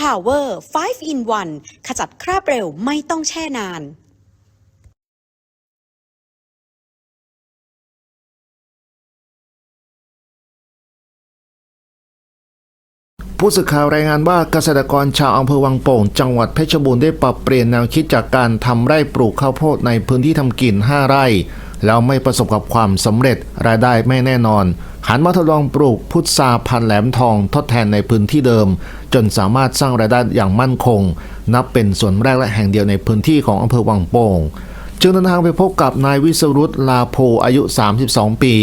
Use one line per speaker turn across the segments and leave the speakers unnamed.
Power 5 in 1 ขจัดคราบเร็วไม่ต้องแช่นาน
ผู้สื่อข่าวรายงานว่าเกษตรกรชาวอำเภอวังโป่ง จังหวัดเพชรบูรณ์ได้ปรับเปลี่ยนแนวคิดจากการทำไร่ปลูกข้าวโพดในพื้นที่ทำกิน 5 ไร่ แล้วไม่ประสบกับความสำเร็จรายได้ไม่แน่นอน หันมาทดลองปลูกพุทราพันแหลมทองทดแทนในพื้นที่เดิม จนสามารถสร้างรายได้อย่างมั่นคง นับเป็นส่วนแรกและแห่งเดียวในพื้นที่ของอำเภอวังโป่ง จึงเดินทางไปพบกับนายวิสรุตลาโพอายุ 32 ปี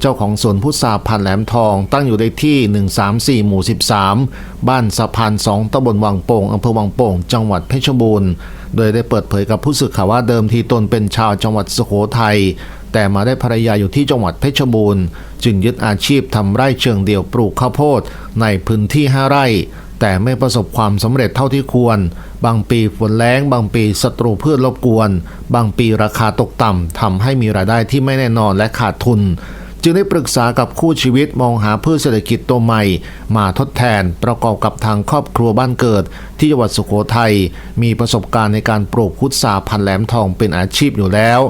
เจ้าของสวนพุทราพันแหลมทองตั้งอยู่ในที่ 134 หมู่ 13 บ้านสะพาน2ตำบลวังโป่งอำเภอวังโป่ง จังหวัดเพชรบูรณ์ โดยได้เปิดเผยกับผู้สื่อข่าวว่าเดิมทีตนเป็นชาวจังหวัดสุโขทัยแต่มาได้ภรรยาอยู่ที่จังหวัดเพชรบูรณ์ จึงยึดอาชีพทำไร่เชิงเดี่ยวปลูกข้าวโพดในพื้นที่ 5 ไร่ แต่ไม่ประสบความสำเร็จเท่าที่ควร บางปีฝนแล้ง บางปีศัตรูพืชรบกวน บางปีราคาตกต่ำทำให้มีรายได้ที่ไม่แน่นอนและขาดทุน จึงได้ปรึกษากับคู่ชีวิตมองหาพืชเศรษฐกิจตัวใหม่ มาทดแทนประกอบกับทางครอบครัวบ้านเกิด ที่จังหวัดสุโขทัยมีประสบการณ์ในการปลูกพุทราพันแหลมทองเป็นอาชีพอยู่แล้ว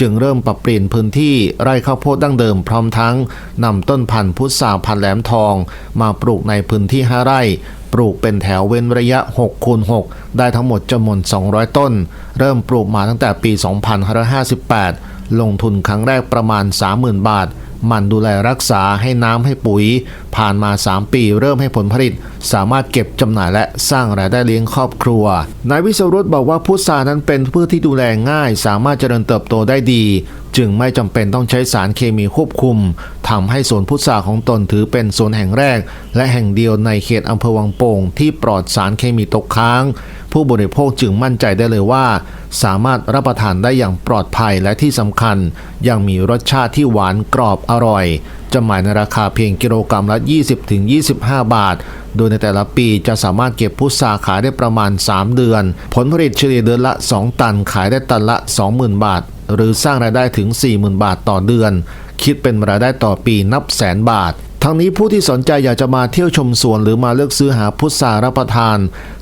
จึงเริ่มปรับเปลี่ยนพื้นที่ไร่ข้าวโพดดั้งเดิมพร้อมทั้งนำต้นพันธุ์พุทราพันธุ์แหลมทอง มาปลูกในพื้นที่5ไร่ ปลูกเป็นแถวเว้นระยะ6คูณ6ได้ทั้งหมดจำนวน 200 ต้น เริ่มปลูกมาตั้งแต่ปี 2558 ลงทุนครั้งแรกประมาณ 30,000 บาท มันดูแลรักษาให้น้ำให้ปุ๋ย ผ่านมา 3 ปีเริ่มให้ผลผลิต สามารถเก็บจำหน่ายและสร้างรายได้เลี้ยงครอบครัว นายวิศรุตบอกว่าพุทรานั้นเป็นพืชที่ดูแลง่าย สามารถเจริญเติบโตได้ดี จึงไม่จำเป็นต้องใช้สารเคมีควบคุมทำให้สวนพุทราของตนถือเป็นสวนแห่งแรก และแห่งเดียวในเขตอำเภอวังโป่งที่ปลอดสารเคมีตกค้าง ผู้บริโภคจึงมั่นใจได้เลยว่า สามารถรับประทานได้อย่างปลอดภัยและที่สำคัญ ยังมีรสชาติที่หวานกรอบอร่อยจำหน่ายในราคาเพียงกิโลกรัมละ 20-25 บาท โดยในแต่ละปีจะสามารถเก็บพุทราขายได้ประมาณ 3 เดือน ผลผลิตเฉลี่ยเดือนละ 2 ตันขายได้ตันละ 20,000 บาท หรือสร้างรายได้ถึง 40,000 บาทต่อเดือน คิดเป็นรายได้ต่อปีนับแสนบาท ทั้งนี้ผู้ที่สนใจอยากจะมาเที่ยวชมสวนหรือมาเลือกซื้อหาพุทรารับประทาน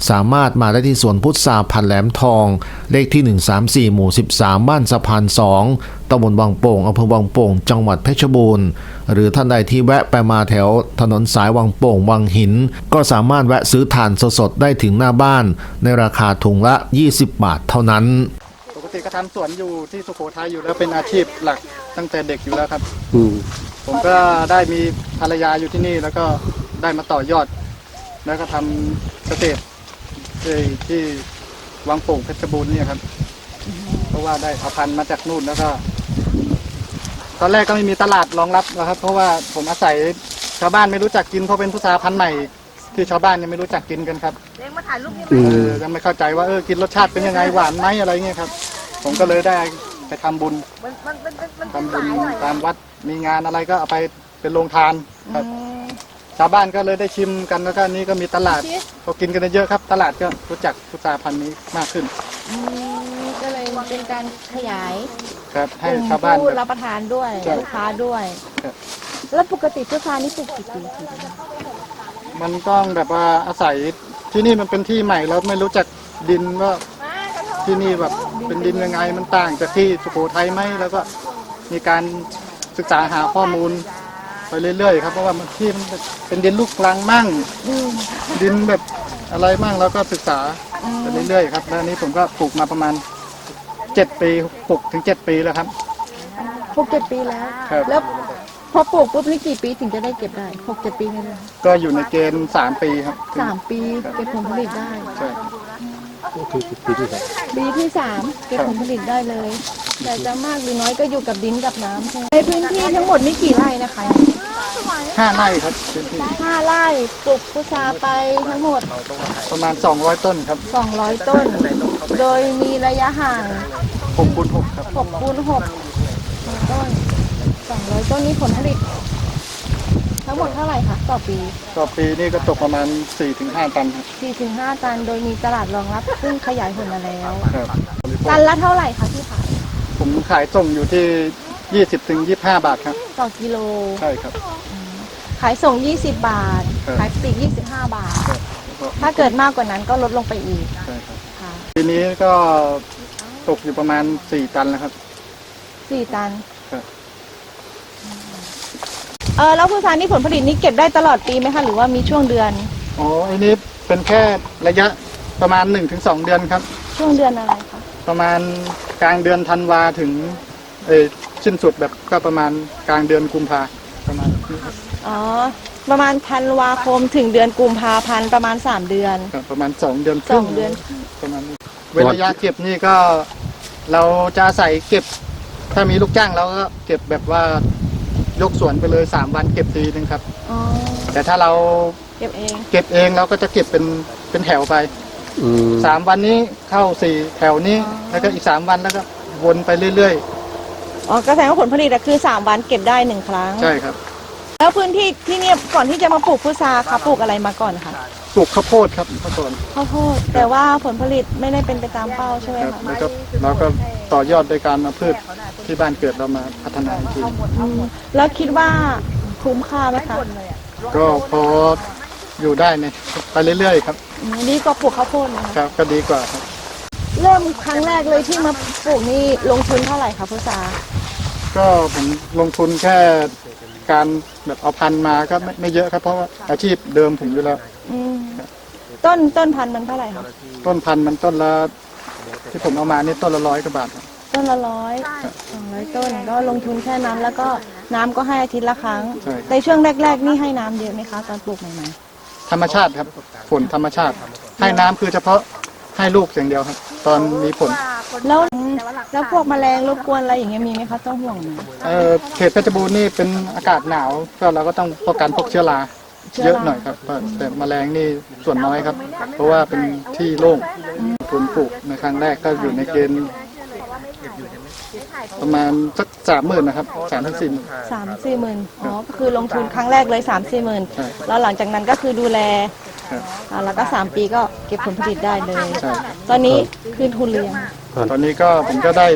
สามารถมาได้ที่สวนพุทราพันแหลมทอง เลขที่ 134 หมู่ 13 บ้านสะพาน 2ตำบลวังโป่งอำเภอวังโป่ง จังหวัดเพชรบูรณ์ หรือท่านใดที่แวะไปมาแถวถนนสายวังโป่ง วังหิน ก็สามารถแวะซื้อถ่านสดๆได้ถึงหน้าบ้าน ในราคาถุงละ 20 บาทเท่านั้น
ติก็ทำสวนอยู่ที่สุโขทัยอยู่แล้วเป็นอาชีพหลักตั้งแต่เด็กอยู่แล้วครับ
อืม
ผมก็ได้มีภรรยาอยู่ที่นี่แล้วก็ได้มาต่อยอด แล้วก็ทำเกษตรที่ที่วังโป่งเพชรบูรณ์เนี่ยครับ เพราะว่าได้เอาพันธุ์มาจากนู่นแล้วก็ ตอนแรกก็ไม่มีตลาดรองรับนะครับ เพราะว่าผมอาศัยชาวบ้านไม่รู้จักกินเพราะเป็นพุทราพันธุ์ใหม่ ที่ชาวบ้านยังไม่รู้จักกินกันครับ
อื
เอ
ม
อยังไม่เข้าใจว่าเออกินรสชาติเป็นยังไงหวานไหมอะไรเงี้ยครับ ผมก็เลยได้ไปทำบุญทำบุญตามวัดมีงานอะไรก็เอาไปเป็นโรงทานครับชาวบ้านก็เลยได้ชิมกันแล้วก็อันนี้ก็มีตลาดก็กินกันเยอะครับ ตลาดก็รู้จักพุทราพันธุ์นี้มากขึ้น
อืมก็เลยเป็นการขยาย
ครับ
ก
ให้
ลุ่ม
ชาวบ้าน
ผู้
แบ
รับบประทานด้วย
ใช่
ลูกค้าด้วย
ครับ
แล้วปกติพุทรานี่ปลูกกี่ปีถึงจะได้
มันต้องแบบว่าอาศัยที่นี่มันเป็นที่ใหม่แล้วไม่รู้จักดินว่าที่นี่แบบ เป็นดินยังไงมันต่างจากที่สุโขทัยไหมแล้วก็มีการศึกษาหาข้อมูลไปเรื่อยๆครับเพราะว่ามันที่มันเป็นดินลูกรังมั่ง
อืม
ดินแบบอะไรมั่งแล้วก็ศึกษาไปเรื่อยๆครับแล้วอันนี้ผมก็ปลูกมาประมาณเจ็ดปีหกถึงเจ็ดปีแล้วครับ
ปลูกเจ็ดปีแล้ว
ครับ
แล้วพอปลูกปุ๊บนี่กี่ปีถึงจะได้เก็บได้หกเจ็ดปีนี่เลย
ก็อยู่ในเกณฑ์สามปีครับ
สามปีเก็บผลผลิตได้
ใช่
ก็คือปีที่สอง
ปีที่สามเก็บผลผลิตได้เลย แต่จะมากหรือน้อยก็อยู่กับดินกับน้ำใช่ไหมในพื้นที่ทั้งหมดนี่กี่ไร่นะคะ
ห้าไร่ครับพื้นที่
ห้าไร่ปลูกพุทราไปทั้งหมด
ประมาณ 200 ต้นครับ
200 ต้น โดยมีระยะห่าง
6คูณ6ครับ
6คูณ6ต้น200 ต้นนี้ผลผลิต ทั้งหมดเท่าไหร่คะต่อปี
ต่อปีนี่ก็ตกประมาณ 4-5 ตันครับ
4-5 ตัน โดยมีตลาดรองรับ ซึ่งขยายผลมาแล้ว
ครับ
ตันละเท่าไหร่คะที่ขาย
ผมขายส่งอยู่ที่ 20-25 บาทครับ
ต่อกิโล
ใช่ครับ
ขายส่ง 20 บาท
ครับ
ขายปลีก25 บาท
ครับพาะ
ถ้าเกิดมากกว่านั้นก็ลดลงไปอีก
ใช่ครับ
ค่ะ
ปีนี้ก็ตกอยู่ประมาณสี่ตันแล้วครับ
สี่ตัน
ครับ
เออแล้วพุทรานี่ผลผลิตนี้เก็บได้ตลอดปีไหมคะหรือว่ามีช่วงเดือน
อ๋ออันนี้เป็นแค่ระยะประมาณหนึ่งถึงสองเดือนครับ
ช่วงเดือนอะไรคะ
ประมาณกลางเดือนธันวาถึงเออสิ้นสุดแบบก็ประมาณกลางเดือนกุมภาประมาณนี้ครับ
อ๋อ ประมาณธันวาคมถึงเดือนกุมภาพันธ์ประมาณสามเดือน
ครับประมาณสองเดือนค
ส
รึ่
องเดือน
ประมาณนี้เวลาระยะเก็บนี่ก็ เราจะใส่เก็บ ถ้ามีลูกจ้างเราก็เก็บแบบว่า ยกสวนไปเลยสามวันเก็บทีนึงครับ
อ๋อ
แต่ถ้าเรา
เก็บเอง
เก็บเองเราก็จะเก็บเป็นเป็นแถวไป
อืม
สามวันนี้เข้าสี่แถวนี้แล้วก็อีกสามวันแล้วก็วนไปเรื่อย
อ๋อก็แสดงว่าผลผลิตอะคือสามวันเก็บได้หนึ่งครั้ง
ๆ ใช่ครับ
แล้วพื้นที่ที่เนี่ยก่อนที่จะมาปลูกพุทราคะปลูกอะไรมาก่อนคะ
ปลูกข้าวโพดครับเมื่อก่อน
ข้าวโพดแต่ว่าผลผลิตไม่ได้เป็นไปตามเป้าใช่ไหม
ครับ
คะ
แล้วก็เราก็ต่อยอดโดยการเอาพืช ที่บ้านเกิดเรามาพัฒนาอีกที
อืมแล้วคิดว่าคุ้มค่าไหมคะ
ก็พออยู่ได้เนี่ยไปเรื่อยๆครับ
อืมดีกว่าปลูกข้าวโพดไหมคะ
ครับก็ดีกว่าครับ
เริ่มครั้งแรกเลยที่มาปลูกนี่ลงทุนเท่าไหร่คะพุทรา
ก็ผมลงทุนแค่การแบบเอาพันธุ์มาก็ไม่ไม่เยอะครับ เพราะว่าอาชีพเดิมผมอยู่แล้ว
อืมต้นต้นพันธุ์มันเท่าไหร่คะ
ต้นพันธุ์มันต้นละที่ผมเอามานี่ต้นละร้อยกว่าบาทครับ
ต้นละร้อยสองร้อยต้นก็ลงทุนแค่นั้นแล้วก็น้ำก็ให้อาทิตย์ละครั้ง
ใช่
ในช่วงแรก ๆ นี่ให้น้ำเยอะไหมคะตอนปลูกใหม่
ธรรมชาติครับ ผลธรรมชาติ ให้น้ำคือเฉพาะให้ลูกอย่างเดียวครับ ตอนมีผล
ๆแล้วแล้วพวกแมลงรบกวนอะไรอย่างเงี้ยมีไหมคะต้องห่วงไหม
เอ่อเขตเพชรบูรณ์นี่เป็นอากาศหนาวก็เราก็ต้องป้องกันพวกเชื้อราเยอะหน่อยครับแต่แมลงนี่ส่วนน้อยครับ เพราะว่าเป็นที่โล่งทุนปลูกในครั้งแรกก็อยู่ในเกณฑ์ ประมาณสักสามหมื่นนะครับสามถึงสี่หมื่น
สามสี่หมื่นอ๋อก็คือลงทุนครั้งแรกเลยสามสี่หมื่น
ใช่
แล้วหลังจากนั้นก็คือดูแล
ครับ
อ่าแล้วก็สามปีก็เก็บผลผลิตได้เลย
ใช่
ตอนนี้คืนทุนเลี้ยง
ตอนนี้ก็ผมก็ได้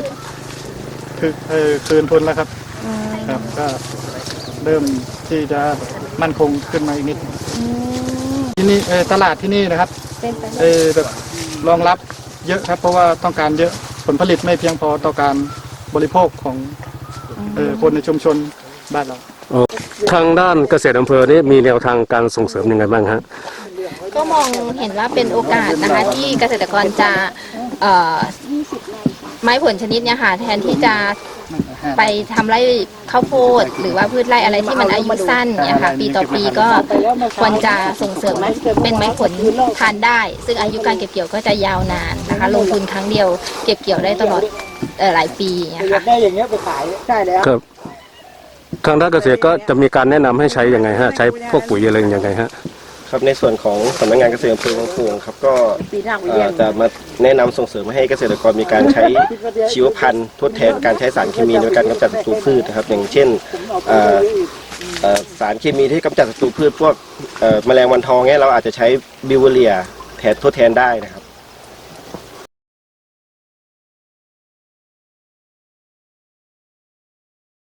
คือเออคืนทุนแล้วครับ
อืม
ครับ ก็เริ่มที่จะมั่นคงขึ้นมาอีกนิด
อืม
ที่นี่เออตลาดที่นี่นะครับ
เป็นไป
เอ
ได้
อแบบรองรับเยอะครับ เพราะว่าต้องการเยอะผลผลิตไม่เพียงพอต่อการ บริโภคของเออคนในชุมชนบ้านเรา
ทางด้านเกษตรอำเภอนี่มีแนวทางการส่งเสริมยังไงบ้างฮะ
ก็มองเห็นว่าเป็นโอกาสนะคะที่เกษตรกรจะเอ่อไม้ผลชนิดเนี่ยค่ะแทนที่จะไปทำไร่ข้าวโพด หรือว่าพืชไร่อะไรที่มันอายุสั้นเนี่ยค่ะปีต่อปีก็ควรจะส่งเสริมเป็นไม้ผลทานได้ ซึ่งอายุการเก็บเกี่ยวก็จะยาวนานนะคะ ลงทุนครั้งเดียวเก็บเกี่ยวได้ตลอด เอ่อหลายปีอย่างเงี้ยค่ะ
ครับ ทางด้านเกษตรก็จะมีการแนะนำให้ใช้ยังไงฮะ ใช้พวกปุ๋ยอะไรยังไงฮะ
ครับในส่วนของสำนักงานเกษตรอำเภอวังโป่งครับก็เอ่อจะมาแนะนำส่งเสริมให้เกษตรกรมีการใช้ชีวพันธุ์ทดแทนการใช้สารเคมีในการกำจัดศัตรูพืชนะครับ อย่างเช่นเอ่อเอ่อสารเคมีที่กำจัดศัตรูพืชพวกเอ่อแมลงวันทองเนี่ยเราอาจจะใช้บิวเวอเรียแทนทดแทนได้นะครับ